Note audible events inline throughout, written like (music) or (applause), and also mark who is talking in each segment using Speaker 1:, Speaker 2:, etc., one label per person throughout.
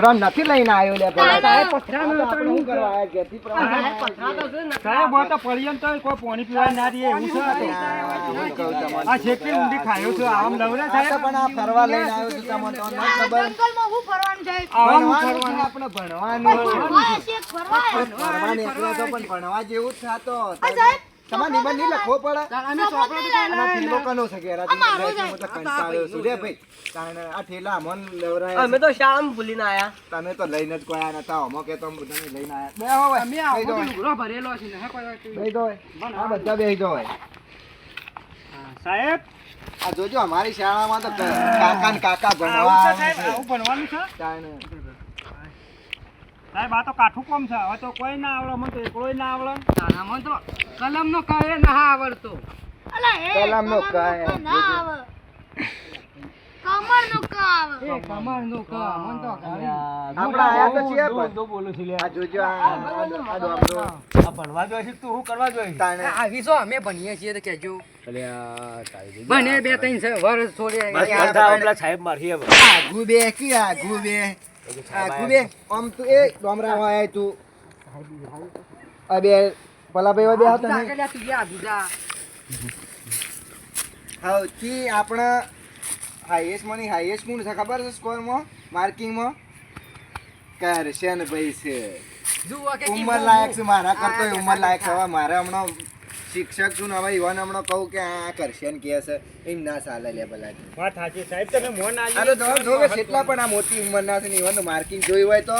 Speaker 1: પથરો નથી લઈને આવ્યો લે
Speaker 2: સાહેબ,
Speaker 1: પથરા આપણે શું કરવા આયા ઘેરથી પ્રમાણે?
Speaker 3: સાહેબ તો તો કોઈ પાણી પીવા ના દે એવું છે આ છેકરી ઊંડી ખાયો છે આમ લવરે સાહેબ.
Speaker 1: પણ આ ફરવા લઈને આવ્યો છું તમને તો નથી ખબર.
Speaker 2: હું ફરવાનું
Speaker 1: જાય છે
Speaker 3: ફરવાનું.
Speaker 1: આપણે ભણવાનું
Speaker 2: ફરવા છે, ફરવા
Speaker 1: ફરવા નીકળ્યો તો પણ ભણવા જેવું જ થાતો
Speaker 2: આ સાહેબ,
Speaker 1: તમારે નિબંધ નહીં લખવો પડે
Speaker 2: ચોપડો નહીં
Speaker 1: અને આ ઠેલો કનો છે ઘેર? આ
Speaker 2: મારો જાય.
Speaker 1: તો કંટાળ્યો છું. લે ભાઈ, તાણે આ ઠેલા મન લેવરાયા
Speaker 4: અમે તો શામ ભૂલીને આયા
Speaker 1: તમે તો લઈને જ કોઈ આયા નતા. અમો કે તો તમે લઈને આયા. બેહો હવે. ભરેલો છે હવે. કોઈ જાઓ હવે. આ બધા બે હવે.
Speaker 3: સાહેબ
Speaker 1: આ જોજો અમારી શાળામાં તો કાકા ને કાકા ભણવા
Speaker 3: આવું છે સાહેબ આવું ભણવાનું છે
Speaker 1: તાણે.
Speaker 3: સાહેબ આ તો કાઠું કોમ છે હવે તો કોઈ ના આવડે મને તો એકલોય ના આવડે
Speaker 2: અલા, એ
Speaker 1: કલમનો
Speaker 2: કલમનો
Speaker 1: કાય.
Speaker 2: ના આવે. કમળનો ક આવે.
Speaker 1: આપણે આયા તો છીએ પણ. આ જોજો આ- આ ડોમરો.
Speaker 4: આ ભણવા જોઈએ છે તું શું કરવા જોઈએ
Speaker 1: તાણે.
Speaker 5: બને બે ત્રણ વર્ષ છોડે
Speaker 4: બસ બધા સાહેબ મારી હવે
Speaker 1: આઘું બે કી આઘું બે આઘું બે. આમ તું એ ડોમરા હોય તું. આ બે પેલા ભાઈ બે હતા ને. સૌથી આપણા હાઈએસ્ટ મની હાઈએસ્ટ કોણ છે ખબર છે સ્કોરમાં માર્કિંગમાં કરશન ભાઈ છે. ઉંમર લાયક છે મારા કરતો ઉંમર લાયક હવે મારે હમણાં શિક્ષક છું હવે ઈવન હમણાં કહું કે આ કરશન કે છે. એમ ના ચાલે લે ભલા
Speaker 3: વાત સાચી સાહેબ તમે મોન
Speaker 1: આ તો તમે જો કે કેટલા પણ આ મોટી ઉંમરના છે ને ઈવન માર્કિંગ જોયું હોય તો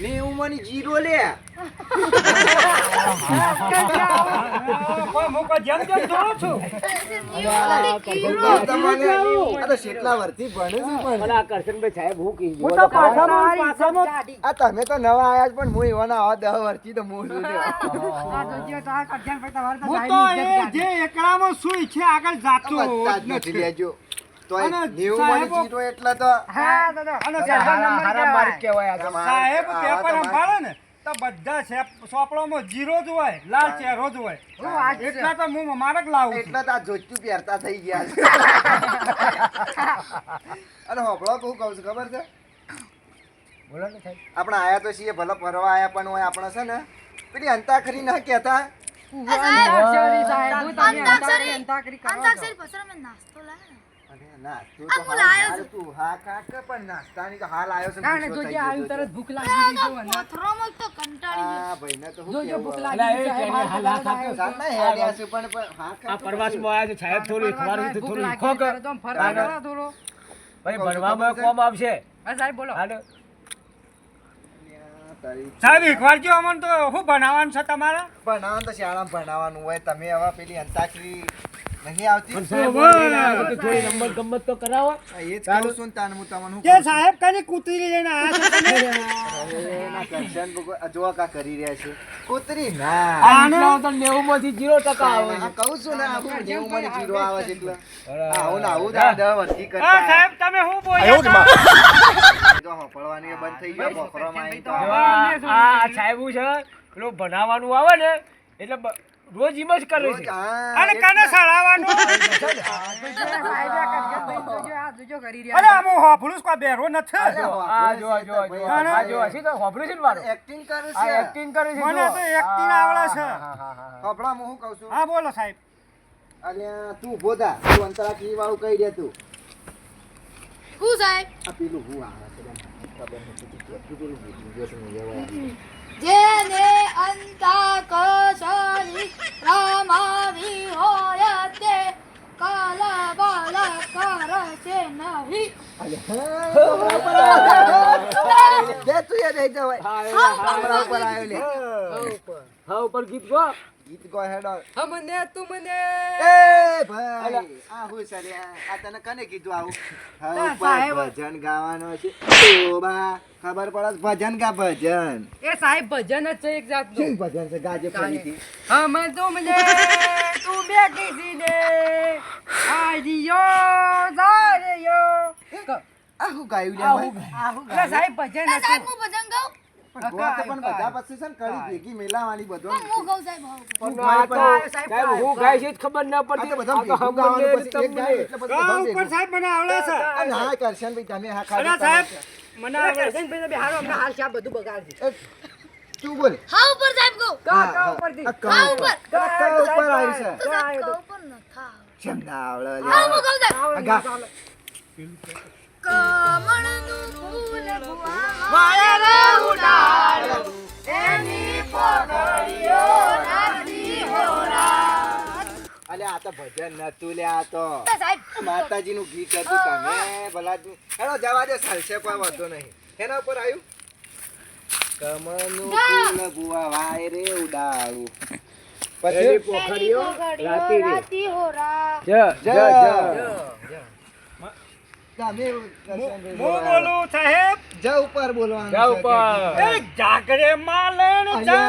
Speaker 1: ની ઉંમરની જીરો લે.
Speaker 3: કોઈ મોકો જેમ જેમ જોઉં છું.
Speaker 1: તમને આ તો કેટલા વર્ષથી ભણે છે પણ.
Speaker 4: આ કરશનભાઈ સાહેબ હું કીધું.
Speaker 3: હું તો પાછામાં પાછામાં
Speaker 1: આ તમે તો નવા આયા પણ હું ઈવન આવા દહ વર્ષથી તો હું છું લ્યો.
Speaker 3: હું તો જે એકલામાં સુઈ છે આગળ જાતો
Speaker 1: નથી લેજો. તોય નેવું મની
Speaker 3: સાહેબો-
Speaker 1: જીરો એટલે તો
Speaker 3: અને
Speaker 1: હારા માર્ક કહેવાય. આ
Speaker 3: સાહેબ પેપર સંભાળે ને તો બધા સોપડામાં જીરો જ હોય લાલ ચહેરો જ હોય. એટલા તો હું મારે જ લાવું
Speaker 1: એટલા તો આ જોચું પહેરતા થઈ ગયા છે. (laughs) અને હોભળો કહું કહું છું ખબર છે? બોલો ને સાહેબ. આપણે આયા તો છીએ ભલે ફરવા આયા પણ હોય આપણે છે ને પેલી અંતાક્ષરી ના કહેતા?
Speaker 2: અંતાક્ષરી અંતાક્ષરી. અમે નાસ્તો લાવ્યા
Speaker 4: ભણવામાં કોમ આવશે?
Speaker 3: સાહેબ એકવાર જો અમને તો શું બનાવવાનું છે તમારે?
Speaker 1: ભણાવવાનું તો શાળામાં ભણાવવાનું હોય તમે હવે પેલી અંતાક્ષરી નહીં આવતી?
Speaker 4: સાહેબ બોલીને આવ્યો તો થોડી રમત ગમત તો કરાવો.
Speaker 1: એ જ કહું છું તાન હું તમને
Speaker 3: કે સાહેબ કની કૂતરી લઈને આવ્યા છો તમે?
Speaker 1: છું? અરે, એના કરશન ભગવાન- આ જો કા કરી રહ્યા છે? કૂતરી ના.
Speaker 4: આ તો 90 માંથી 0% આવે છે.
Speaker 1: કહું ને આવે છે એટલે. આવું ને આવું
Speaker 3: હા. સાહેબ તમે શું બોલ્યા
Speaker 1: જો હોપળવાની બંધ થઈ ગયો બફરોમાં આવી.
Speaker 4: આ સાહેબ છે? પેલું ભણાવવાનું આવે ને એટલે રોજ એમ જ કરે છે
Speaker 3: અને કને સડાવવાનું અરે આમાં જ કોઈ બેરો નથી
Speaker 4: આ જો આ જો આ જો આ જો શું તો હોફળું છે ને મારો
Speaker 1: એક્ટિંગ કરે છે
Speaker 4: એક્ટિંગ કરે છે
Speaker 3: મને તો એક્ટિંગ આવડે છે.
Speaker 4: હોફળા હા,
Speaker 1: કહું છું
Speaker 3: હા બોલો સાહેબ
Speaker 1: અલ્યા તું બોધા તું અંતરાક્ષરી વાળું કહી દે તું
Speaker 2: હું સાહેબ
Speaker 1: આ પેલું હું આવે છે પેલું છું.
Speaker 2: જેને અંતાક્ષરી રમાવી હોય તે કાલ બાલ કરશે નહીં.
Speaker 1: બે તું એ રહી જવાય.
Speaker 4: હા ઉપર ગીત ગો.
Speaker 1: ગીત ગો હેડો.
Speaker 5: મને તું મને.
Speaker 1: એ ભાઈ. આ હું સરે આ તને કને કીધું આવું? હા સાહેબ. ભજન ગાવાનો છે. ઓબા ખબર પડે ભજન ગા ભજન?
Speaker 5: એ સાહેબ ભજન જ છે એક જાતનું
Speaker 1: ભજન છે? ગાજે ફરીથી.
Speaker 5: હમ તું મને તું બેઠી કીધી ને આજીયો ઝાર્યો.
Speaker 1: આહુ હું ગાયું લે આહુ
Speaker 5: ગાયું. સાહેબ ભજન
Speaker 2: હતું સાહેબ હું ભજન ગાઉં?
Speaker 1: પણ ગો તો પણ બધા પછી છે ને કડી ભેગી મેલાવાની બધો
Speaker 2: હું ગાઉં સાહેબ હું ગાઉં.
Speaker 1: પણ
Speaker 4: આ તો
Speaker 1: ભાઈ
Speaker 4: સાહેબ હું ગાય છે ખબર ના પડતી
Speaker 1: તો બધા ભેગું
Speaker 3: ઉપર સાહેબ મને આવડે છે
Speaker 1: અને હા કરશન ભાઈ તમે હા ખાલી
Speaker 3: સાહેબ મને
Speaker 5: ને હાલ શા બધું બગાડશે.
Speaker 1: તું બોલ
Speaker 2: હા ઉપર સાહેબ કહું
Speaker 5: કા, કા
Speaker 1: હા.
Speaker 5: ઉપરથી.
Speaker 1: કા ઉપર.
Speaker 2: ઉપર.
Speaker 1: કા ઉપર આવ્યું છે
Speaker 5: કા
Speaker 2: ન
Speaker 1: ના આવડે
Speaker 2: હું કહું સાહેબ. કમળનું ફૂલ ભુવા વાયર ઉડાડું, એની પગડીઓ નથી હોરા.
Speaker 1: અલ્યા આ તો ભજન નતું લ્યા આ તો.
Speaker 2: તો સાહેબ.
Speaker 1: ગીત હતું તમે ભલા જ- જવા દે ચાલશે કોઈ વાંધો નહીં. એના ઉપર આવ્યું? કમળનું ફૂલ બુઆ વાય રે ઉડાડું. પછી?
Speaker 2: એની પગડીઓ નથી હોરા.
Speaker 4: જ જ જ
Speaker 1: તમે
Speaker 3: બોલું સાહેબ
Speaker 1: જા ઉપર બોલવાનું
Speaker 4: જા ઉપર.
Speaker 3: એ જાગરે
Speaker 1: અલ્યા,
Speaker 3: જા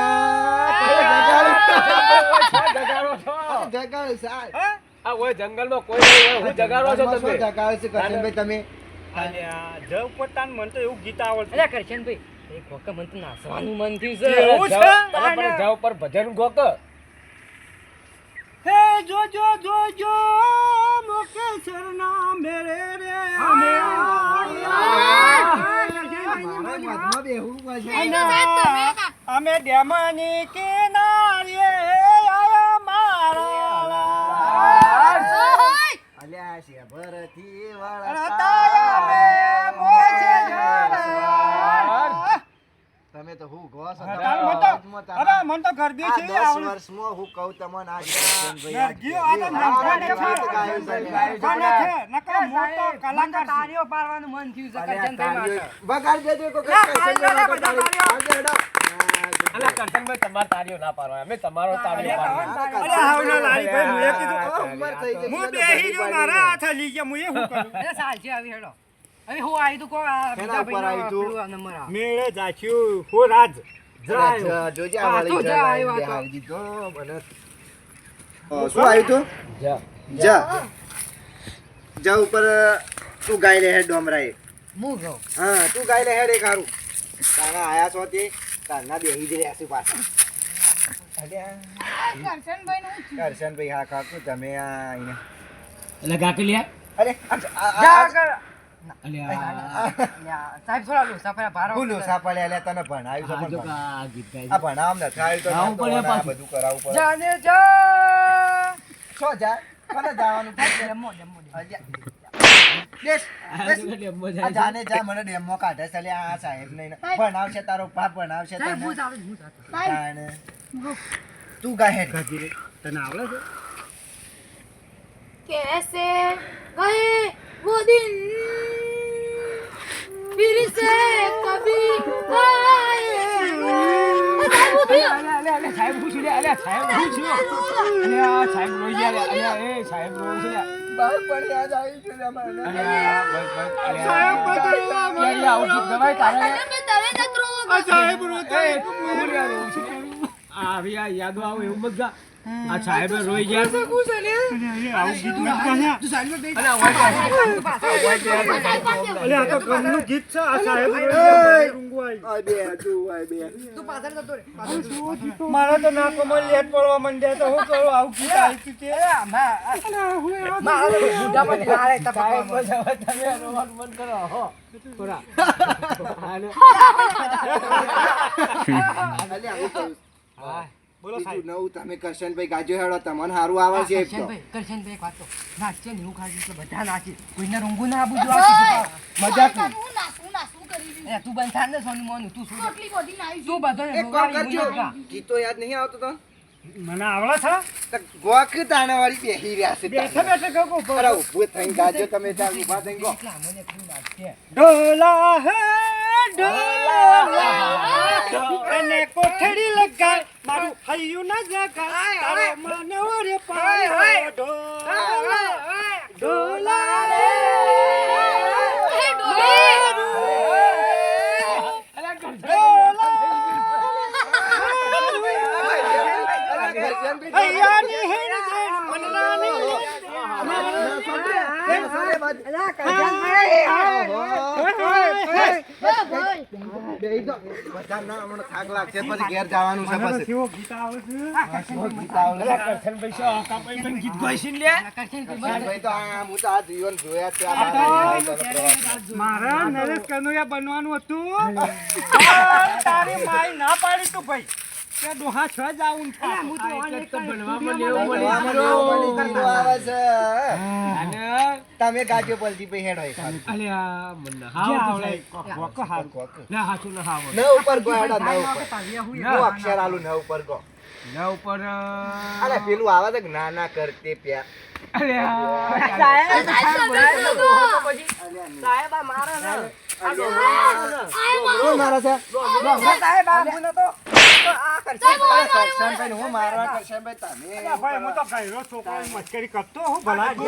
Speaker 4: છો
Speaker 1: જગાડે સાહેબ.
Speaker 4: આ ઓય જંગલમાં કોઈ જગાડો છો તમે
Speaker 1: જગાડે છે તમે
Speaker 3: અલ્યા, જવ તાન મન તો એવું ગીત આવડતું
Speaker 5: અરે કરશનભાઈ, એક વખત મને તો નાચવાનું મન થયું છે.
Speaker 3: એવું છે?
Speaker 4: જા ઉપર ભજન ગોક
Speaker 3: હે જોજો જોજો મોકેશ્વરના મેરે રે અમે ડેમની કિનારીએ આયા મારા!
Speaker 1: અલ્યા શેભરથી
Speaker 3: રતાયા મે મોજે જરા.
Speaker 1: તમે તો હું ગો છો
Speaker 3: અરે મન તો ગરબી છે આવડે.
Speaker 1: વર્ષમાં હું કહું તમને આ કરશનભાઈ આ
Speaker 3: તો
Speaker 1: ગીત
Speaker 3: નવખાને
Speaker 1: ગીત ગાયું છે, ગાયું છે.
Speaker 3: કોને છે? નકરો મોટો કલાકાર છે.
Speaker 5: પાડવાનું મન થયું છે
Speaker 1: અલ્યા,
Speaker 5: માટે.
Speaker 1: બગાડ દેજો કોક
Speaker 5: ના,
Speaker 1: કરશનભાઈ અમે
Speaker 5: તમારો
Speaker 1: તાળી.
Speaker 5: તાળીઓ.
Speaker 1: આગળ હેડો.
Speaker 4: અલા કરશનભાઈ તમારે તાળીઓ ના પાડવા
Speaker 3: અરે ભાઈ, હું ગયા,
Speaker 5: આવી તું કો આ બીજા
Speaker 1: તું?
Speaker 5: નંબર આ.
Speaker 3: મેળે જાચ્યું, હો રાજ. જાય.
Speaker 1: જોજે આ વાળી
Speaker 5: તું જા,
Speaker 1: જા,
Speaker 5: આવ્યો
Speaker 1: બે
Speaker 5: હતો.
Speaker 1: મને. શું આવ્યું તું
Speaker 4: જા
Speaker 1: જા જા ઉપર તું ગાઈ લે હેડ ડોમરાએ
Speaker 5: હું કહું.
Speaker 1: હા તું ગાઈ લે હેડ એક હારું તારા આયા છો તે તારના બેહી જ રહ્યા છે પાછા કરશનભાઈ હા કાકુ તમે આ અહીંયા
Speaker 4: એટલે કાકી લ્યા
Speaker 1: અરે
Speaker 5: જા કર.
Speaker 4: આ
Speaker 5: જાને જા!
Speaker 1: મને ડેમો કાઢે છે. આ સાહેબ નહીં ભણાવશે તારો બાપ ભણાવશે તને. તું ગાહે
Speaker 3: તને આવડે છે?
Speaker 2: કેસે ગયે? वो दिन फिर से कभी आएंगे સાહેબ ઉઠી
Speaker 4: અલ્યા, અલ્યા, અલ્યા, સાહેબ હું છું લ્યા, અલ્યા, સાહેબ હું છું. અલ્યા, સાહેબ રોઈ ગયા લ્યા, અલ્યા, એ, સાહેબ રોઈ છે લ્યા.
Speaker 1: બાપ પણ યાદ આવી છે લે મને.
Speaker 4: અલ્યા, બસ, બસ, અલ્યા. અલ્યા, અલ્યા, આવું ગીત ગવાય તારે?
Speaker 2: તમે તમે નકરો
Speaker 3: આ સાહેબ રોતા
Speaker 4: એ, હું લ્યા રોઉં છું. આ આવી આ યાદો આવે એવું મત ગા. આ સાહેબે રોઈ ગયા
Speaker 3: આવું ગીત
Speaker 4: તો-
Speaker 3: આ ગીત છે આ સાહેબ
Speaker 5: રે.
Speaker 3: મારા તો નાકોમાં લેટ પડવા માંડ્યા તો હું કરું આવું ગીત આવી તે
Speaker 4: તમે રોવાનું બંધ કરો, હો. થોડા.
Speaker 1: હા.
Speaker 3: બોલો સાહેબ
Speaker 1: નવું તમે કરશનભાઈ ગાજો હેડો તમને સારું આવે છે
Speaker 5: કરશનભાઈ, કરશનભાઈ, એક વાત કહું. નાચશે ને એવું ખાશે એટલે બધા નાચે. કોઈને રૂંગું ના આપવું જોઈએ આ કીધું તો.
Speaker 1: મજાક
Speaker 2: હું નાસું નાસું કરી
Speaker 5: એ, તું બંધ ને સોનું મોનું, તું શું
Speaker 2: આટલી મોટી નાઈ
Speaker 5: તું બધાને
Speaker 1: એક કામ
Speaker 5: રોવાડી
Speaker 1: કરજો
Speaker 5: હું ના ગા.
Speaker 1: ગીતો યાદ નહીં આવતો તો
Speaker 3: મને આવડે છે
Speaker 1: તો ગોખ તાણાવાળી બેહી રહ્યા છે
Speaker 3: બેઠે બેઠે કહું કહું.
Speaker 1: અરે ઊભું થઈને ગાજો તમે ત્યાં ઊભા થઈ ગો.
Speaker 3: ઢોલા હે ઢોલા અને કોઠડી લગાય મારું હૈયું ના જગાય તારો માનવ રે પાડ્યો ઢોલા ઢોલા રે
Speaker 2: એ ડોહી!
Speaker 4: અલ્યા, કરશનભાઈ.
Speaker 3: હૈયાની હેડ દેણ મનનાની
Speaker 1: અરે
Speaker 2: ભાઈ
Speaker 1: બેહી જાઓ. બધા ના હમણાં થાક લાગશે પછી ઘેર જવાનું છે પછી
Speaker 3: કેવો ગીત આવે છે
Speaker 4: અલા, કરશનભાઈ શું આ કાપાઈ મને ગીત ગાય છે ને લ્યા?
Speaker 1: ભાઈ તો આ હું તો આ જીવન જોયા છે આ બાબા.
Speaker 3: મારા નરેશ કનોયા બનવાનું હતું. તારી માય ના પાડી તું ભાઈ. કે ડોહા છ જ આવું
Speaker 4: એટલે તો ભણવામાં ને એવું મળી
Speaker 1: આમાં
Speaker 4: ગયું.
Speaker 1: એવું બની ગયું આવે છે
Speaker 4: અને
Speaker 1: તમે ગાજો પલટી પે હેડો
Speaker 4: તો
Speaker 3: કોક
Speaker 4: ના હાચું ના હાવ
Speaker 1: ન ઉપર ગો હેડો ન ઉપર હું અક્ષર આલું ન ઉપર ગો
Speaker 4: ના ઉપર
Speaker 1: અરે પેલું આવે છે કે ના ના કરતે પ્યાર
Speaker 4: અલ્યા,
Speaker 1: કોણ મારે છે. કરશનભાઈ હું મારવા કરશનભાઈ તમે
Speaker 3: ભાઈ હું તો ગયરો છોકરો મસ્કરી કરતો હું ભલા
Speaker 1: તો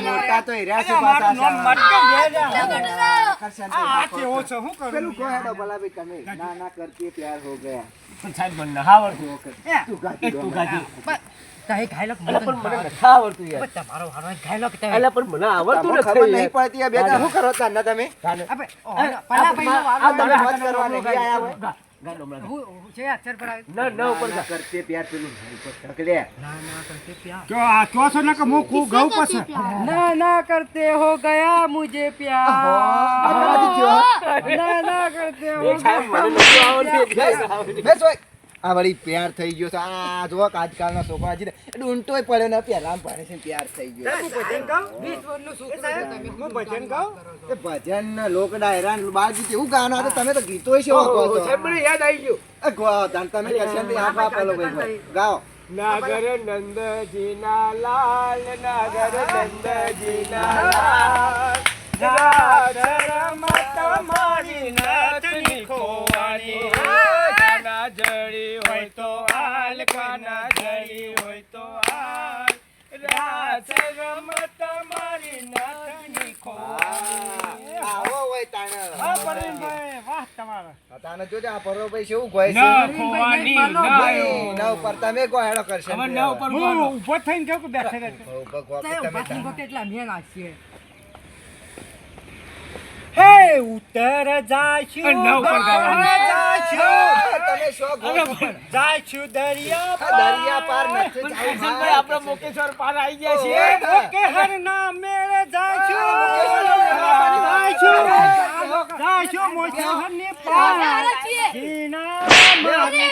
Speaker 1: મોટા તો એર્યા છે
Speaker 3: મારું નામ
Speaker 1: પાછા
Speaker 3: મટકે લે લે. આ કેવો હું
Speaker 1: પેલું ભલા ભાઈ તમે. ના ના કરતી પ્યાર હો ગયા.
Speaker 4: પણ સાહેબ મને ના આવડતું.
Speaker 1: તું
Speaker 4: તું ગાજી.
Speaker 5: તારે ખાઈ
Speaker 4: પણ મને નથી આવડતું યાર.
Speaker 5: તમારો વારો ખાઈ કે તમે
Speaker 4: પણ મને આવડતું
Speaker 1: તમને ખબર નહીં પડતી આ બે દાડા શું કરો તાર તમે
Speaker 5: અબે, પેલા ભાઈનો
Speaker 1: આ તમે
Speaker 5: આવ્યો.
Speaker 1: મત આયા હોય
Speaker 4: ગા, ગા ડોમડા.
Speaker 5: હું- હું છે અક્ષર પર.
Speaker 4: ના, ના ઉપર
Speaker 1: કરતે પ્યાર પેલું ઢકલે.
Speaker 5: ના ના કરતે પ્યાર
Speaker 3: જો આ તો છો ને કે હું ખૂબ ગઉં પછી
Speaker 5: ના ના કરતે હો ગયા મુझे પ્યાર ના ના કરતે હો
Speaker 4: એ સાહેબ મને ના.
Speaker 1: આ વળી પ્યાર થઈ ગયો આ જો આજકાલના છોકરા છે ડૂંટો ઊંટોય પડ્યો ને પહેલા ભણે છે પ્યાર થઈ ગયો
Speaker 3: ભજન ગાઉં?
Speaker 5: વીસ વર્ષનું તમે.
Speaker 3: હું ભજન ગાઉં?
Speaker 1: એ ભજન ને લોક ડાયરા બાજી કેવું ગાના હતા તમે તો ગીતો છે કહો
Speaker 4: મને યાદ આવી ગયું
Speaker 1: એ તમે થી હાથ આપેલો ભાઈ ભાઈ. ગાઓ
Speaker 4: નાગર નંદજીના લાલ નાગર નંદજીના લાલ માતા મારી નાતની ખોવાની કાના જડી હોય તો હાલ કાના જડી હોય તો હાલ રાસ રમત મારી નાતની ખોવાની
Speaker 1: આવો હોય
Speaker 3: હા, પરવીનભાઈ, વાહ તમારા.
Speaker 1: તાને જોજે આ પરો ભાઈ છે એવું ગોય છે
Speaker 4: ના ખોવાની ના
Speaker 1: ના ઉપર તમે ગો હેડો કરશન
Speaker 4: હવે ના ઉપર
Speaker 3: હું ઊભો થઈને કેવું કે બેઠે
Speaker 1: ગો તમે.
Speaker 5: કહો કે એટલા અમે નાચીએ.
Speaker 3: હે ઉત્તર જાશું
Speaker 4: ના ઉપર ગાવાનું.
Speaker 3: જાશું.
Speaker 1: છો
Speaker 3: દરિયા
Speaker 1: આ દરિયા પાર નથી જવું.
Speaker 4: આપણે મોકેશ્વર પાર આવી ગયા છીએ.
Speaker 3: કે હર ના મેળે જાશું. જાશું. જાશું મોશહર ને પાર જીના મારી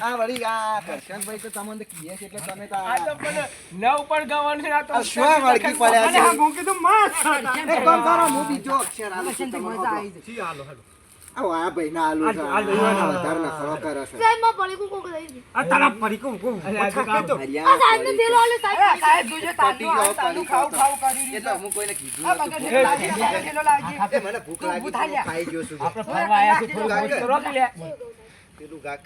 Speaker 1: આ વળી આ કરશનભાઈ તો તમને કીએ છે એટલે તમે તો
Speaker 4: આ તો
Speaker 1: આ-
Speaker 4: મને નવ પર ગાવાનું છે આ તો
Speaker 1: શું વળગી પડ્યા છે?
Speaker 3: હું કીધું માસ
Speaker 1: એક કામ કરો હું બીજો અક્ષર આલું તમારો
Speaker 5: મજા. આવી જાય.
Speaker 1: આવો આ ભાઈ ના આલુ છે.
Speaker 3: આલુ, આલુ.
Speaker 1: વધારે ના. ખરો કરે છે.
Speaker 2: સાહેબમાં પડી કોક લઈ ગઈ
Speaker 3: આ તારા કહું કહું
Speaker 4: અરે આ તો.
Speaker 2: આ સાહેબ ને વાળું
Speaker 5: અરે,
Speaker 2: સાહેબ
Speaker 5: સાહેબ જોજો તાંડું
Speaker 1: પતી
Speaker 5: ખાવું. ખાવું કરી
Speaker 1: એ
Speaker 5: રહ્યું
Speaker 1: તો
Speaker 5: છે.
Speaker 1: હું કોઈને કીધું
Speaker 5: આ
Speaker 1: નતું.
Speaker 5: બગા જેલો લાવજે, બગા જેલો લાવજે.
Speaker 1: એ મને ભૂખ લાગી ખાઈ ગયો છું
Speaker 4: આપણે ફરવા આવ્યા છીએ થોડું મોજ કરો કે લે.
Speaker 1: પેલું ગાક.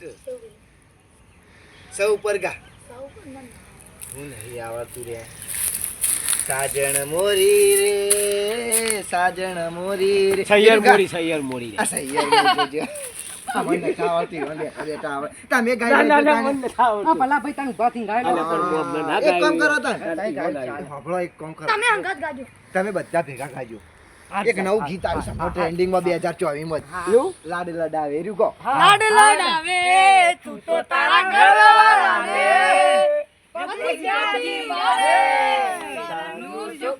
Speaker 1: સૌ ઉપર ગા. હું નહીં આવડતું રે. સાજણ મોરી રે સાજણ મોરી રે.
Speaker 4: સૈયર. મોરી સૈયર મોરી
Speaker 1: આ સૈયર મોરી મને અરે આવડે. તમે ગાઈ
Speaker 4: ના ના
Speaker 1: લેજો
Speaker 4: ના
Speaker 1: તાને.
Speaker 4: મને નથી
Speaker 5: આ ભલા ભાઈ તમે
Speaker 4: ના
Speaker 1: એક કામ કરો એક કામ કરો.
Speaker 2: અંગત ગાજો.
Speaker 1: તમે બધા ભેગા ગાજો. એક નવું ગીત આવી છે ટ્રેન્ડિંગમાં બે હજાર ચોવીસમાં
Speaker 4: એવું?
Speaker 1: લાડ લડાવે એર્યું કહો.
Speaker 2: લાડ લડાવે તું તો તારા ઘરવાળાને. પગની ચાલી મારે.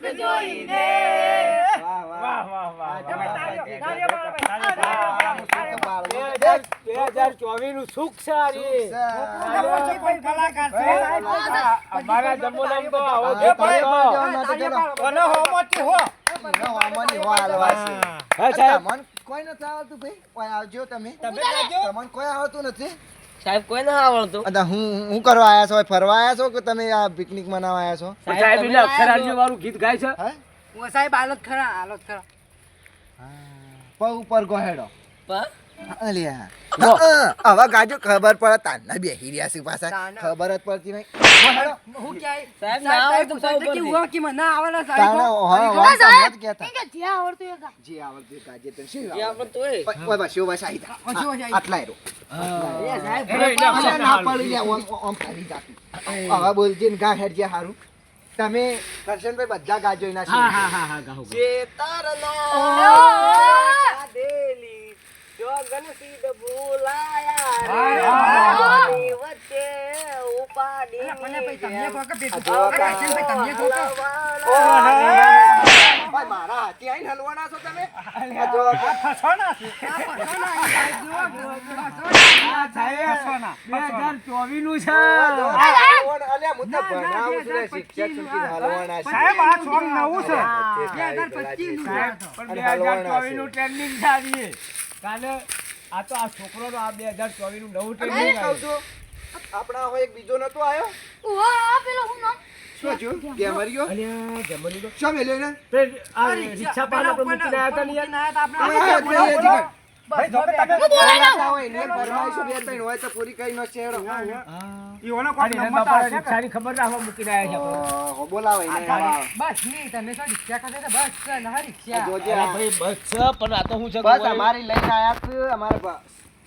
Speaker 2: તારું જોઈને.
Speaker 1: વાહ વાહ
Speaker 4: વાહ વાહ.
Speaker 3: કોઈ
Speaker 4: અમારા જમોનામ તો આવો
Speaker 1: નથી આવતું ભાઈ? કોઈ આવજો તમે? તમને કોઈ આવતું નથી?
Speaker 5: સાહેબ કોઈ ના આવડતું.
Speaker 1: અદા હું હું કરવા આયા છો? ફરવા આયા છો કે તમે આ પિકનિક મનાવા આયા છો?
Speaker 4: સાહેબ એટલે અક્ષરાંજલિ વાળું ગીત ગાય છે?
Speaker 1: હે?
Speaker 5: હું સાહેબ હાલત ખરા હાલત ખરા.
Speaker 1: પગ ઉપર ગોહેડો.
Speaker 5: પગ?
Speaker 1: અલ્યા
Speaker 4: લો.
Speaker 1: ગાજો ખબર પડે તાના બેહી રહ્યા છે પાછા ખબર જ પડતી નહીં
Speaker 5: હું ક્યાંય
Speaker 6: સાહેબ,
Speaker 5: સાહેબ,
Speaker 6: ના આવડતું
Speaker 5: સાહેબ,
Speaker 6: સાહેબ
Speaker 5: કે ઉવા કે મને આવડે સાહેબ.
Speaker 1: હા,
Speaker 2: સાહેબ.
Speaker 1: કહેતા.
Speaker 2: કે જે આવડતું એ ગા
Speaker 1: જે આવડતું ગાજે તને શું
Speaker 6: એ
Speaker 1: આવડે?
Speaker 6: આપણે
Speaker 1: ઓય, ઓય, બસ, એવું બસ, આઈ જા.
Speaker 5: હા, શું છે?
Speaker 1: આટલા એરો.
Speaker 5: એ સાહેબ,
Speaker 4: ના,
Speaker 1: અલ્યા, ના
Speaker 4: હાલ.
Speaker 1: પડી લે, ઓમ- ઓમ ફરી જાતું. હવે બોલજે ને ગા હેડ જે હારું તમે કરશનભાઈ બધા ગાજો એના
Speaker 4: હા હા હા હા ગાઓ ગાઓ.
Speaker 3: કાઢેલી જોગન સીધ ભૂલાયા વચ્ચે ઉપાડી
Speaker 5: ભાઈ તમને કહો કે તમને કહો
Speaker 1: ભાઈ, મારા હાથી આઈને હલવાના છો તમે?
Speaker 3: ફસવાના
Speaker 1: ને, છું.
Speaker 3: સાહેબ આ સોંગ નવું છે.
Speaker 5: બે હજાર
Speaker 1: પચીસ
Speaker 5: છે.
Speaker 4: પણ બે હજાર
Speaker 1: હલવાના
Speaker 4: ચોવીસનું ટ્રેન્ડિંગ છે. કાલે આ તો આ છોકરો તો આ બે હજાર ચોવીસનું નવું
Speaker 1: અને
Speaker 4: ટ્રેન્ડિંગ
Speaker 1: હું કહું છું, આપણા હવે એક બીજો નતો આવ્યો.
Speaker 2: ઉવ્વ, આ પેલો હું નામ?
Speaker 1: શું થયું? ગેમરિયો
Speaker 4: અલ્યા, તો-
Speaker 1: શું મેલ્યો એને?
Speaker 4: આ રિક્ષા પર આપણે મૂકીને આવ્યા હતા ને યાર.
Speaker 1: આ
Speaker 4: રિક્ષાની ખબર રાખવા મૂકીને આવ્યા છે
Speaker 1: બોલાવે
Speaker 5: બસ નહીં તમે શું રિક્ષા કરો છો? બસ છે, ના રિક્ષા.
Speaker 1: જોજે.
Speaker 4: અરે
Speaker 1: આ.
Speaker 4: ભાઈ બસ છે પણ આ તો હું છે
Speaker 1: બસ અમારી લઈને આયા છે અમારા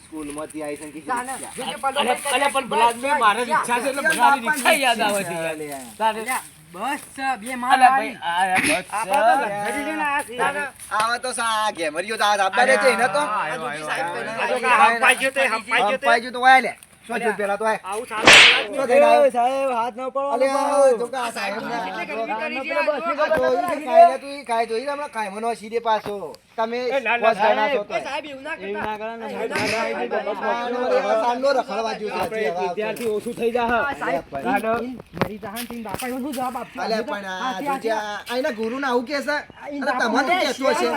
Speaker 1: સ્કૂલમાંથી આવી છે કે
Speaker 5: ના, ના.
Speaker 1: રિક્ષા.
Speaker 5: જો કે પેલો
Speaker 4: અરે
Speaker 5: ભાઈ
Speaker 4: અરે પણ ભલા મારે રિક્ષા છે એટલે રિક્ષા યાદ આવે છે
Speaker 5: બસ છે, બે
Speaker 4: અરે
Speaker 5: માળ
Speaker 4: ભાઈ, આ બસ
Speaker 3: તો લક્ઝરી લઈને આયા છીએ.
Speaker 1: આવા તો સા ગેમરિયો તો આ આપતા છે એને તો.
Speaker 4: હા, આવ્યો, આવ્યો, આવ્યો.
Speaker 3: આ જો કે હંપાઈ ગયો હંપાઈ ગયો તે.
Speaker 1: હંપાઈ ગયું તો વાય લે પેલા તો
Speaker 3: આવું
Speaker 1: કે કાંઈ નતું, ઈ હમણાં કાંઈ મને સીધે પાછો. તમે
Speaker 4: ના, ના,
Speaker 1: બસ જણા છો
Speaker 5: સાહેબ એવું ના કરતા.
Speaker 4: ને,
Speaker 1: રખડવા.
Speaker 4: વિદ્યાર્થી ઓછું થઈ જાય
Speaker 5: આ સાહેબ,
Speaker 1: અલ્યા,
Speaker 5: ઈ- ઈ મરી જાહનથી બાપા એનો જવાબ આપશો?
Speaker 1: અલ્યા, પણ આ
Speaker 5: હાથી,
Speaker 1: જોજે,
Speaker 5: હાથી.
Speaker 1: આ- આ એના ગુરુને આવું કે છે અરે તમને
Speaker 5: મને
Speaker 1: કહેતો છે.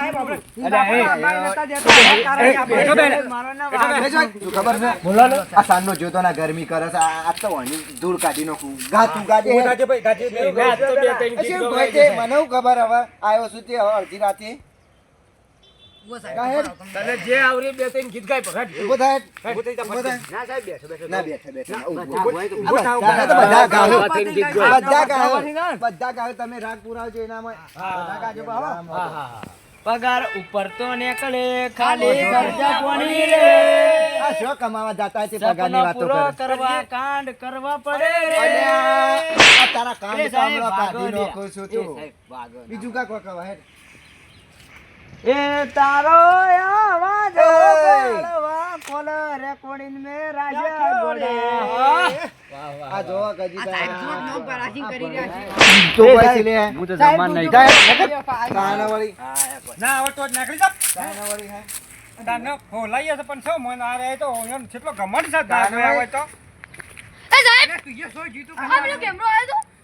Speaker 1: ખબર છે
Speaker 4: બોલો ને.
Speaker 1: આ સાંજનો જોતો ના ગરમી કરે છે આ તો હણી દૂર કાઢી ગાતું
Speaker 3: ગાજે ભાઈ, ગાજે
Speaker 4: ના, તો ગીત
Speaker 1: તે?
Speaker 4: જશે.
Speaker 1: મને ખબર હવે આવ્યો છું તે હવે અડધી રાતે
Speaker 5: ઊભો સાહેબ,
Speaker 1: કાંઈ
Speaker 5: ઊભો રહો.
Speaker 4: તને જે આવડી બે ત્રણ ગીત ગાય પકડ.
Speaker 1: ઊભો થાય.
Speaker 3: ઊભું થઈ જા,
Speaker 1: ઊભો થાય.
Speaker 3: ના સાહેબ બેઠો બેઠો.
Speaker 1: ના બેઠા બેઠા ઊભો,
Speaker 3: બધા
Speaker 1: ઊભો.
Speaker 3: હોય તો
Speaker 1: આ
Speaker 3: ઊભો થાવ.
Speaker 1: બધા ગાયો.
Speaker 4: બે ત્રણ ગીત ગાય.
Speaker 1: બધા ગાયો. બધા ગાયો તમે રાગ પુરાવજો એનામાં બધા ગાજો હા,
Speaker 4: હા, હા.
Speaker 5: પગાર ઉપર તો નીકળે ખાલી ખર્ચા કોની રે?
Speaker 1: આ શું કમાવા જાતા છે પગારની વાતો કરે?
Speaker 5: કરવા કાંડ કરવા પડે
Speaker 1: અલ્યા, આ તારા
Speaker 5: કાંડ
Speaker 1: સાંભળવા કાઢી નાખું છું તું. બીજું કા કોઈ કહેવાય.
Speaker 5: એ તારો આવાજ
Speaker 1: એ!
Speaker 5: કોલ રેકોર્ડિંગ મે રાજા ગોડે
Speaker 1: આ જો ગજી
Speaker 5: કરી
Speaker 1: તો પછી લે.
Speaker 4: હું તો જમવાનું નહીં
Speaker 1: જાય કાના
Speaker 3: ના હવે જ નીકળી જા.
Speaker 1: કાના હે.
Speaker 3: દાનો ખોલાઈએ છે પણ છો મને આ રહે તો? એમ કેટલો ઘમંડ છે દાનો આવે તો.
Speaker 2: એ સાહેબ, આ પેલો કેમેરો આવ્યો તો?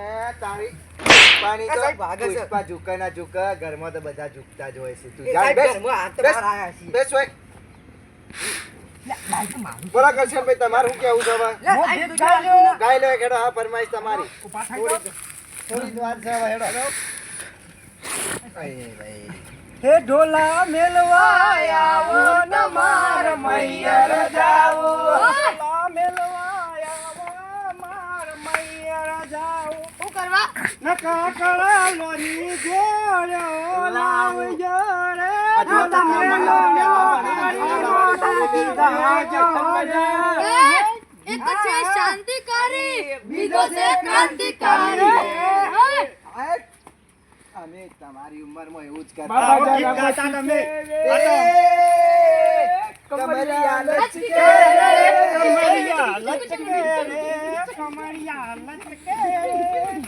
Speaker 1: એ તારી પુષ્પાની તો
Speaker 5: સાહેબ ભાગે છે.
Speaker 1: પુષ્પા ઝુકે ના ઝુકે ઘરમાં તો બધા ઝુકતા જ હોય છે. તું જા, બેસ, બેસ,
Speaker 5: બહાર આયા છીએ.
Speaker 1: બેસ હોય
Speaker 5: ભાઈ
Speaker 1: બોલા કરશન ભાઈ તમારું શું કેવું છે. ગાય લે. હા ફરમાઈશ તમારી. થોડી છે હેડો.
Speaker 3: હે ઢોલા મેલવા આવો ન માર મૈયર જાવો મેલવા આવો
Speaker 2: બીજો છે ક્રાંતિકારી.
Speaker 1: અમે તમારી ઉંમરમાં એવું જ કરતા કમરિયા લચકે
Speaker 3: કમરિયા લચકે રે કમરિયા લચકે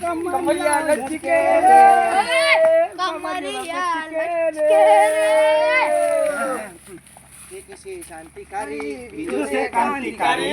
Speaker 3: કમરિયા લચકે
Speaker 2: કમરિયા લચકે રે.
Speaker 1: એક છે શાંતિકારી. બીજો છે ક્રાંતિકારી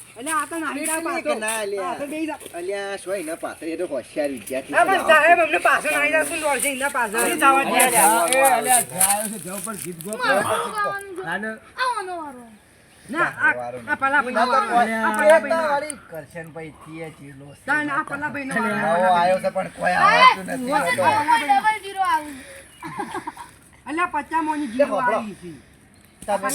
Speaker 4: પાછો.
Speaker 5: એટલે આ તો નાની જા
Speaker 1: કે ના લ્યા.
Speaker 5: પાછળ બેહી જા.
Speaker 1: અલ્યા સોય ના પાત્ર એ તો હોશિયાર વિદ્યાર્થી
Speaker 5: એ પણ સાહેબ અમને પાછળ નાની જા શું દોડશે? એના પાછળ.
Speaker 3: અહીં જવા દે.
Speaker 4: અલ્યા, જાય છે જવ પર ગીત ગો
Speaker 2: મારે શું ગાવાનું છે?
Speaker 4: નાનો
Speaker 2: આવવાનો વારો.
Speaker 5: ના, આ- પલા આ
Speaker 1: આ
Speaker 5: પલા ભાઈ.
Speaker 1: વાળી થઈએ ચીલો છે.
Speaker 5: તાન આ પલા
Speaker 1: છે પણ કોઈ નથી
Speaker 2: પછી આવ્યું.
Speaker 5: અલ્યા પચ્ચા મોની જીરો આવી છે.
Speaker 1: તમે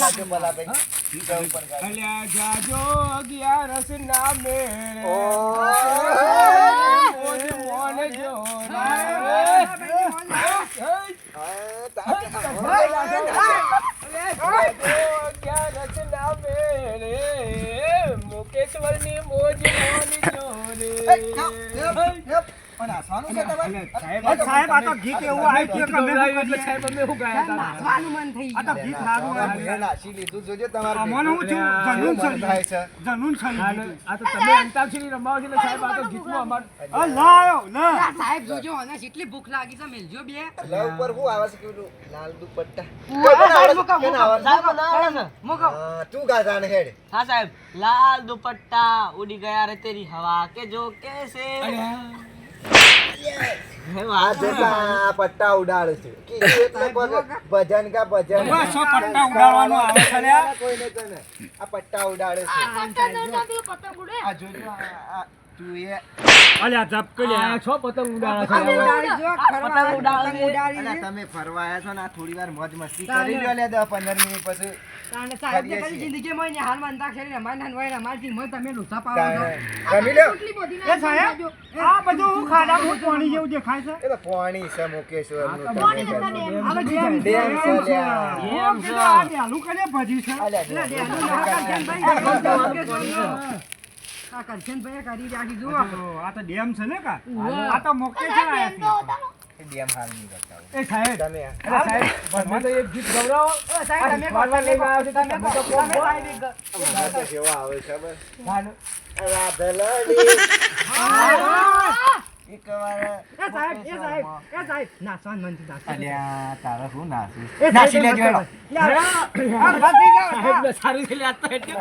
Speaker 4: અલ્યા જાજો અગિયારસ ના મેળે
Speaker 1: ઓય.
Speaker 4: મોજ મોન જો
Speaker 1: હા, તા-
Speaker 4: અગિયારસ ના મેળે મુકેશ્વરની મોજ મોન જો રે
Speaker 1: એ, યપ, યપ, યપ. પણ હસવાનું છે તમારે?
Speaker 4: એટલી
Speaker 5: ભૂખ લાગી છે મેલજો બે.
Speaker 1: ઉપર હું આવે છે લાલ દુપટ્ટા. તું
Speaker 6: હા સાહેબ લાલ દુપટ્ટા ઉડી ગયા રે તેરી હવા
Speaker 1: કે જો કેસે. પટ્ટા ઉડાડે છે. ભજન કા ભજન?
Speaker 3: પટ્ટા ઉડાડવાનો આવે છે
Speaker 1: કોઈને તો ને. આ પટ્ટા ઉડાડે છે.
Speaker 2: આ
Speaker 1: જોજો તું એ
Speaker 3: અલ્યા ઝપકો લે
Speaker 4: આ છો પતંગ ઉડાડે છે
Speaker 5: ઉડાડી જો,
Speaker 6: પતંગ ઉડાડી
Speaker 5: ઉડાડી
Speaker 1: તમે ફરવા આયા છો ને આ થોડી વાર મોજ મસ્તી. કરી લ્યો લે મિનિટ પછી
Speaker 5: તાણે સાહેબ ને કદી ને હોય રમાડતી મને તમે લોચા પાવો છો.
Speaker 1: તાને. લ્યો
Speaker 3: એ સાહેબ આ બધું હું ખાડા હું પાણી જેવું દેખાય છે
Speaker 1: એ તો પાણી છે
Speaker 2: પાણી. નતા ડેમ.
Speaker 5: છે.
Speaker 1: ડેમ છે લ્યા.
Speaker 3: હું કીધું આ ડેલું કને ભજ્યું છે
Speaker 1: અલ્યા,
Speaker 5: એટલે ના કરશનભાઈ, ડેમનું ના કરશનભાઈ. આ કરી રાખી જુઓ.
Speaker 3: આ તો- આ ડેમ છે ને કા. આ તો મોકે છે
Speaker 2: ડેમ
Speaker 1: હાલ નહીં કરતા
Speaker 3: એ સાહેબ
Speaker 1: તમે
Speaker 4: અરે સાહેબ મને તો એક ગીત
Speaker 5: ગવરાવો સાહેબ, તમે
Speaker 4: લઈને
Speaker 5: કહો,
Speaker 4: આવ્યો છે
Speaker 5: તમે
Speaker 4: તમે તો કોમ
Speaker 1: કેવો આવે છે ખબર? રાધલડી. તારે શું નાચવું?
Speaker 5: એ સાહેબ,
Speaker 1: લેજો હેડો.
Speaker 4: સારી
Speaker 2: છે.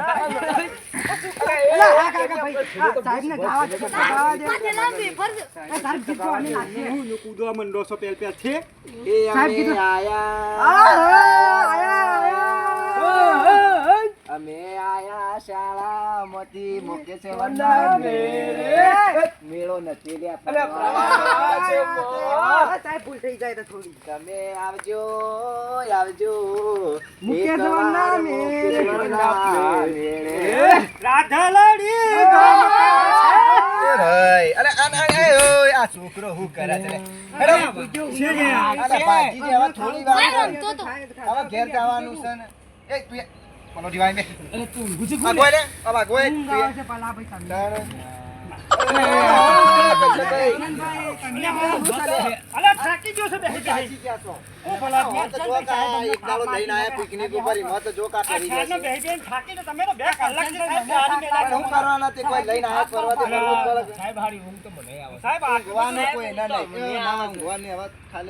Speaker 5: એ સાહેબ કીધું નાચીએ.
Speaker 3: હું ને કૂદવા મંડો છો પેલ પેલ છે
Speaker 1: એ
Speaker 5: સાહેબ
Speaker 1: અમે
Speaker 5: કીધું.
Speaker 1: આયા
Speaker 5: આયા, આયા.
Speaker 1: અમે આયા શાળામાંથી મુકેશવરના મેળે. મેળો નથી લ્યા,
Speaker 4: અરે છે મોહ.
Speaker 5: આ સાહેબ ભૂલ થઈ જાય તો થોડી.
Speaker 1: તમે આવજો આવજો.
Speaker 5: મેળે.
Speaker 1: અરે આ- આ છોકરો હું કરે છે લે?
Speaker 3: છે
Speaker 1: હવે થોડી વાર
Speaker 2: સાહેબ
Speaker 1: છે.
Speaker 2: રમતો તો.
Speaker 1: હવે ઘેર જવાનું છે ને એ તું એ- બોલો જીવાય બે. આ ગોય લે, આ બા ગોય.
Speaker 5: ઊંઘ આવે છે પલા ભાઈ તમને.
Speaker 1: તાણે.
Speaker 3: અલા થાકી ગયો છે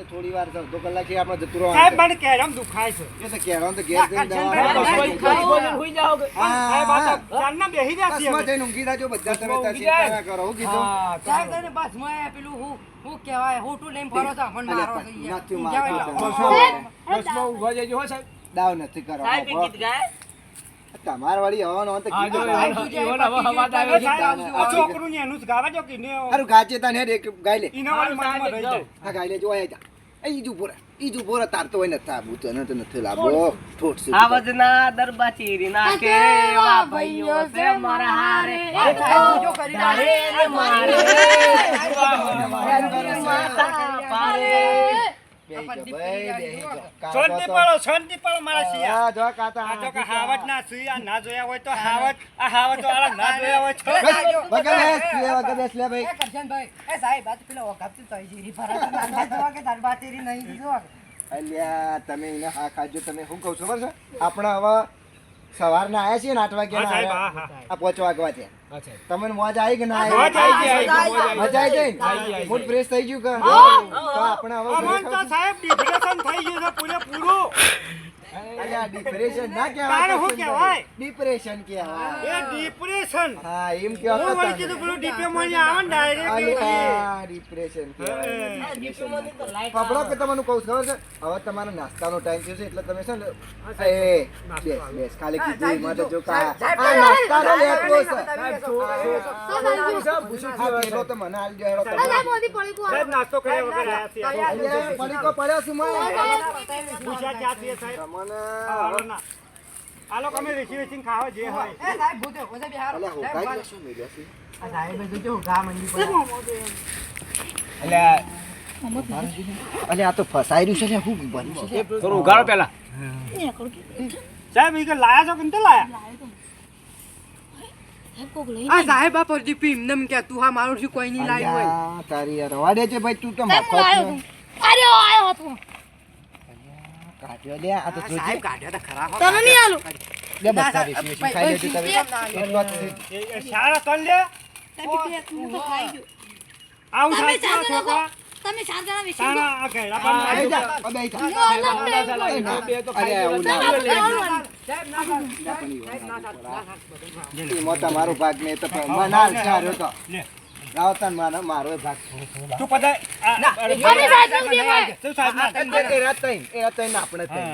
Speaker 1: થોડી વાર અડધો જતું રહેવાનું
Speaker 3: કેરમ દુખાય છે.
Speaker 1: તો ઘેર.
Speaker 4: બસ
Speaker 1: બધા તમે
Speaker 4: જાય.
Speaker 1: કરો. કીધું
Speaker 5: પેલું હું હું કહેવાય? હોટું લઈને ફરો છો? મને મારો છે
Speaker 1: દાવ નથી
Speaker 6: કરો સાહેબ
Speaker 1: તમાર વાળી હવાનો
Speaker 4: અંત ગીત આવે
Speaker 3: છોકરું ને એનું જ ગાવા જો કે ને
Speaker 1: અરે ગાજે ગાઈ લે. ગાઈ લે જો. આયા ઈજ ઉભોરા ઈજ ઉભોરા તારતો હોય નથા
Speaker 6: બુ તને
Speaker 1: તો દરબા ચીરી ના મારા. હારે
Speaker 3: શાંતિ પાડો શાંતિ પાડો
Speaker 1: તમે હા ખાજો તમે શું કહો છો બરાબર આપણા હવે સવારના આવ્યા છીએ ને આઠ
Speaker 3: વાગ્યાના
Speaker 1: આ પાંચ વાગવા
Speaker 4: ત્યાં
Speaker 1: તમને મોજ આવી કે ના
Speaker 3: મોજ આવી મોજ આવી ગઈ.
Speaker 1: મૂડ ફ્રેશ થઈ ગયું કે? તો આપણે હવે
Speaker 3: અમન તો સાહેબ ડિપ્રેશન થઈ ગયું છે પૂરેપૂરું.
Speaker 1: અલ્યા, ડિપ્રેશન ના
Speaker 3: તારે શું કહેવાય?
Speaker 1: ડિપ્રેશન કહેવાય
Speaker 3: એ ડિપ્રેશન
Speaker 1: હા એમ
Speaker 3: હું વળી કીધું પેલું ડિપ્રેમોની આવે ને ડાયરેક્ટ
Speaker 1: ડિપ્રેશન કહેવાય પકડો કે તમને કહું ખબર છે હવે તમારો નાસ્તાનો ટાઈમ થયો છે એટલે તમે છે ને એ બેસ બેસ ખાલી કીધું એ માટે જો કા આ નાસ્તાનો લેતો છે
Speaker 4: સાહેબ, છો- છો- છો- સાહેબ, પૂછું છું
Speaker 1: આ
Speaker 4: હવે,
Speaker 1: પેલો તો મને આલ દેડો
Speaker 2: સાહેબ મોદી પડી ગયું
Speaker 3: સાહેબ નાસ્તો કર્યા વગર આયા.
Speaker 1: અલ્યા, પડીકો પડ્યો છું મેં
Speaker 3: પૂછ્યા ક્યાં છીએ સાહેબ
Speaker 1: તમને
Speaker 3: આ હાલો ના. આ લોકો અમે વેચી વેચીને ખાવા જે હોય.
Speaker 5: એ સાહેબ ભૂતે સાહેબ,
Speaker 1: હોકાઈ ગયો શું મેલ્યો છે?
Speaker 5: આ સાહેબે તો મંડી
Speaker 4: અલ્યા,
Speaker 1: આ તો ફસાઈ રહ્યું છે ને શું બન્યું છે?
Speaker 4: થોડું ઉઘાડો પેલા.
Speaker 3: સાહેબ એ લાયા છો કે નથી લાયા?
Speaker 5: આ સાહેબ આ પરજી પી એમને કે તું હા મારું છું કોઈ નહીં લાવ્યું હોય.
Speaker 1: તારી યાર રવાડે છે ભાઈ તું તો
Speaker 2: અરે હતો.
Speaker 1: કાઢ્યો લે આ તો જોજે.
Speaker 5: સાહેબ કાઢ્યા તા ખરા હો.
Speaker 2: તમે નહીં આલો
Speaker 1: લે ખાઈ લેજો તમે. છે.
Speaker 3: શાળા કર લે છોકરા
Speaker 2: તમે વિશે
Speaker 3: આ પર
Speaker 1: જા,
Speaker 4: બે તો ખાઈ.
Speaker 1: ના. તમારો ભાગ મનાલ ના તો. લાવો તાન મારો મારો ભાગ
Speaker 3: તું પધાય આ- આ- અરે,
Speaker 2: સાહેબનું દેવાય.
Speaker 3: તું સાહેબ ના
Speaker 1: એ રાત તઈન, એ રાત તઈન આપણે તઈન.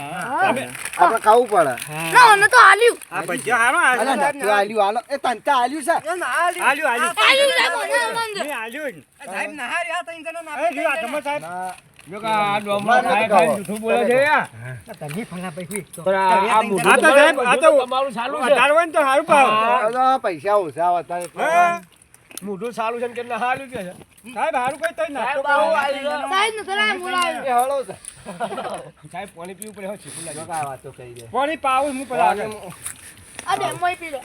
Speaker 1: આપણે ખાવું પડે.
Speaker 2: ના મને તો આલ્યું.
Speaker 3: આ ભજીયા હારો આ-
Speaker 1: આલ્યું, હાલો. એ તનતા આલ્યું છે.
Speaker 5: ના હાલ્યું.
Speaker 3: આલ્યું, આલ્યું.
Speaker 2: આલ્યું. સાહેબ મને આનંદ
Speaker 3: મેં આલ્યું
Speaker 5: સાહેબ ના હાર્યું, આ ત્રણ જણા ના
Speaker 3: એ રહ્યું આ સાહેબ.
Speaker 1: ના,
Speaker 4: જો કે આ ડોમમાં ખાઈ ખાઈને જૂઠું બોલે છે યાર.
Speaker 5: તમે ફલા ભાઈ
Speaker 4: આ- આ મોઢું
Speaker 3: આ તો સાહેબ, આ તો-
Speaker 4: તમારું સારું છે.
Speaker 3: વધારે તો સારું ભાવ
Speaker 1: પૈસા ઓછા હતા.
Speaker 4: મોઢું સારું છે ને નહાલું સારું કે છે
Speaker 3: સાહેબ હારું કઈ તોય નાખતો
Speaker 4: સાહેબ, આવો,
Speaker 3: કરો.
Speaker 2: સાહેબનું તરા બોલાવ્યું
Speaker 1: એ હળો છે.
Speaker 4: સાહેબ પાણી પીવું પડે હો, ચીકુ લાગે.
Speaker 1: કા વાતો કરી દે.
Speaker 3: પાણી પાવું હું પેલા આગળ.
Speaker 2: આ બે મોય પી લે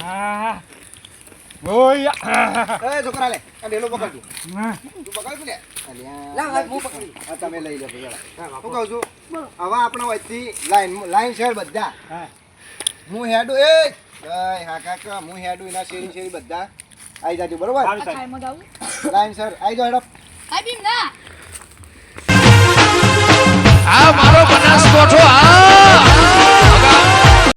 Speaker 3: હા. ઓય.
Speaker 1: એ, છોકરા લે, આ ડેલો પકડ તું. તું પકડ લે. અલ્યા.
Speaker 5: લાવ, લાવ, હું પકડી.
Speaker 1: આ તમે લઈ લો પેલા. હું કહું છું હવે આપણે વચ્ચે લાઈન લાઈન શેર બધા
Speaker 3: હા.
Speaker 1: હું હેડું એ હા કાકા હું હેડું એના શેરી શેરી બધા આવી જાજો બરોબર? લાઈન સર આવી જાઓ હેડો.
Speaker 2: ના
Speaker 7: આ મારો બનાસકોઠો